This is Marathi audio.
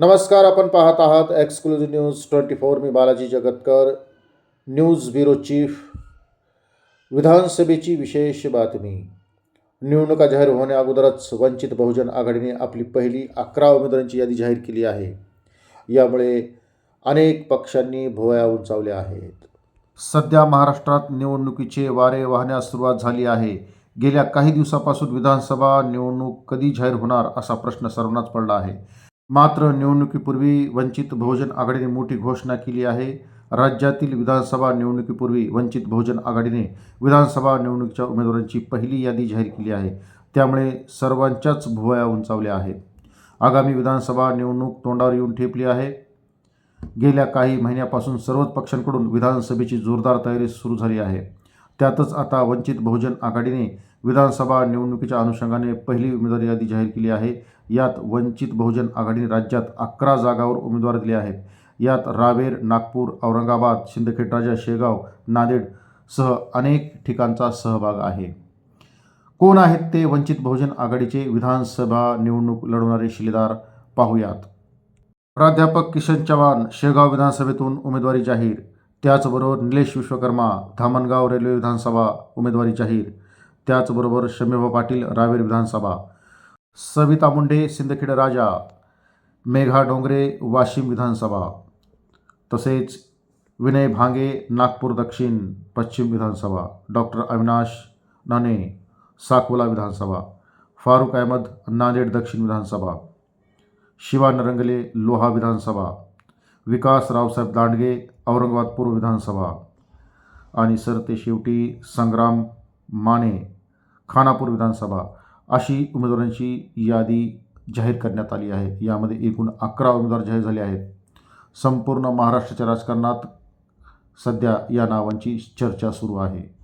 नमस्कार आपण पाहत आहात एक्सक्लुझिव्ह न्यूज ट्वेंटी फोर. मी Balaji Jagatkar news bureau chief. विधानसभेची विशेष बातमी. निवडणुका जाहीर होण्या अगोदरच वंचित बहुजन आघाडीने आपली पहिली अकरा उमेदवारांची यादी जाहीर केली आहे. यामुळे अनेक पक्षांनी भुवया उंचावल्या आहेत. सध्या महाराष्ट्रात निवडणुकीचे वारे वाहण्यास सुरुवात झाली आहे. गेल्या काही दिवसापासून विधानसभा निवडणूक कधी जाहीर होणार असा प्रश्न सर्वांनाच पडला आहे. मात्र निवडणुकीपूर्वी वंचित बहुजन आघाडीने मोठी घोषणा केली आहे. राज्यातील विधानसभा निवडणुकीपूर्वी वंचित बहुजन आघाडीने विधानसभा निवडणुकीच्या उमेदवारांची पहिली यादी जाहीर केली आहे. त्यामुळे सर्वांच्याच भुवया उंचावल्या आहेत. आगामी विधानसभा निवडणूक तोंडावर येऊन ठेपली आहे. गेल्या काही महिन्यापासून सर्वच पक्षांकडून विधानसभेची जोरदार तयारी सुरू झाली आहे. त्यातच आता वंचित बहुजन आघाडीने विधानसभा निवडणुकीच्या अनुषंगाने पहिली उमेदवारी यादी जाहीर केली आहे. यात वंचित बहुजन आघाडीने राज्यात अकरा जागावर उमेदवार दिले आहेत. यात रावेर नागपूर औरंगाबाद शिंदखेडराजा शेगाव नांदेड सह अनेक ठिकाणचा सहभाग आहे. कोण आहेत ते वंचित बहुजन आघाडीचे विधानसभा निवडणूक लढवणारे शिलेदार पाहूयात. प्राध्यापक किशन चव्हाण शेगाव विधानसभेतून उमेदवारी जाहीर. त्याचबरोबर निलेश विश्वकर्मा धामणगाव रेल्वे विधानसभा उमेदवारी जाहीर. त्याचबरोबर शमीभा पाटील रावेर विधानसभा. सविता मुंडे सिंदखेड राजा मेघा डोंगरे वाशिम विधानसभा. तसेच विनय भांगे नागपूर दक्षिण पश्चिम विधानसभा. डॉक्टर अविनाश नाने साकोला विधानसभा. फारूक अहमद नांदेड दक्षिण विधानसभा. शिवा नरंगले लोहा विधानसभा. विकास रावसाहेब दांडगे औरंगाबाद पूर्व विधानसभा. आणि सरते शेवटी संग्राम माने खानापूर विधानसभा. अशी उमेदवारांची यादी जाहीर करण्यात आली आहे. यामध्ये एकूण अकरा उमेदवार जाहीर झाले आहेत. संपूर्ण महाराष्ट्राच्या राजकारणात सध्या या नावांची चर्चा सुरू आहे.